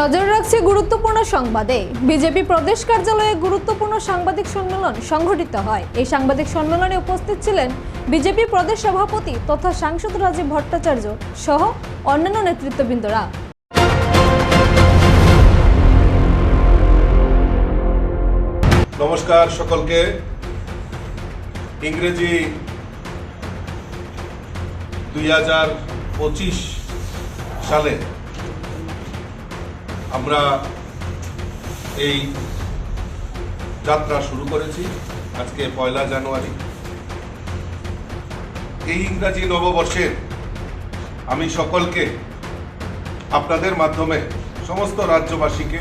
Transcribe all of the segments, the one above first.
নজর রাখছে গুরুত্বপূর্ণ সংবাদে। বিজেপি প্রদেশ কার্যালয়ে গুরুত্বপূর্ণ সাংবাদিক সম্মেলন সংঘটিত হয়। এই সাংবাদিক সম্মেলনে উপস্থিত ছিলেন বিজেপি প্রদেশ সভাপতি তথা সাংসদ রাজীব ভট্টাচার্য সহ অন্যান্য নেতৃত্ববৃন্দরা। নমস্কার সকলকে। ইংরেজি দুই হাজার পঁচিশ সালে আমরা এই যাত্রা শুরু করেছি আজকে পয়লা জানুয়ারি। এই ইংরাজি নববর্ষে আমি সকলকে আপনাদের মাধ্যমে, সমস্ত রাজ্যবাসীকে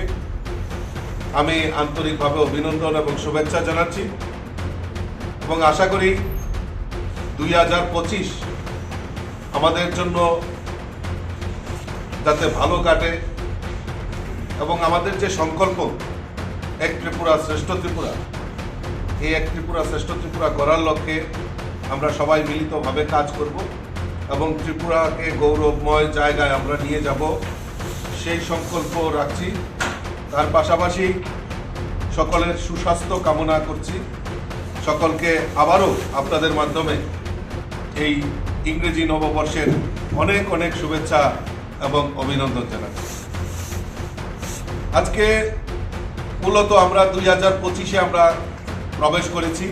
আমি আন্তরিকভাবে অভিনন্দন এবং শুভেচ্ছা জানাচ্ছি এবং আশা করি দুই হাজার পঁচিশ আমাদের জন্য যাতে ভালো কাটে এবং আমাদের যে সংকল্প, এক ত্রিপুরা শ্রেষ্ঠ ত্রিপুরা, এই এক ত্রিপুরা শ্রেষ্ঠ ত্রিপুরা করার লক্ষ্যে আমরা সবাই মিলিতভাবে কাজ করব এবং ত্রিপুরাকে গৌরবময় জায়গায় আমরা নিয়ে যাব। সেই সংকল্প রাখছি। তার পাশাপাশি সকলের সুস্বাস্থ্য কামনা করছি। সকলকে আবারও আপনাদের মাধ্যমে এই ইংরেজি নববর্ষের অনেক অনেক শুভেচ্ছা এবং অভিনন্দন জানাচ্ছি। আজকে মূলত আমরা দুই হাজার পঁচিশে আমরা প্রবেশ করেছি।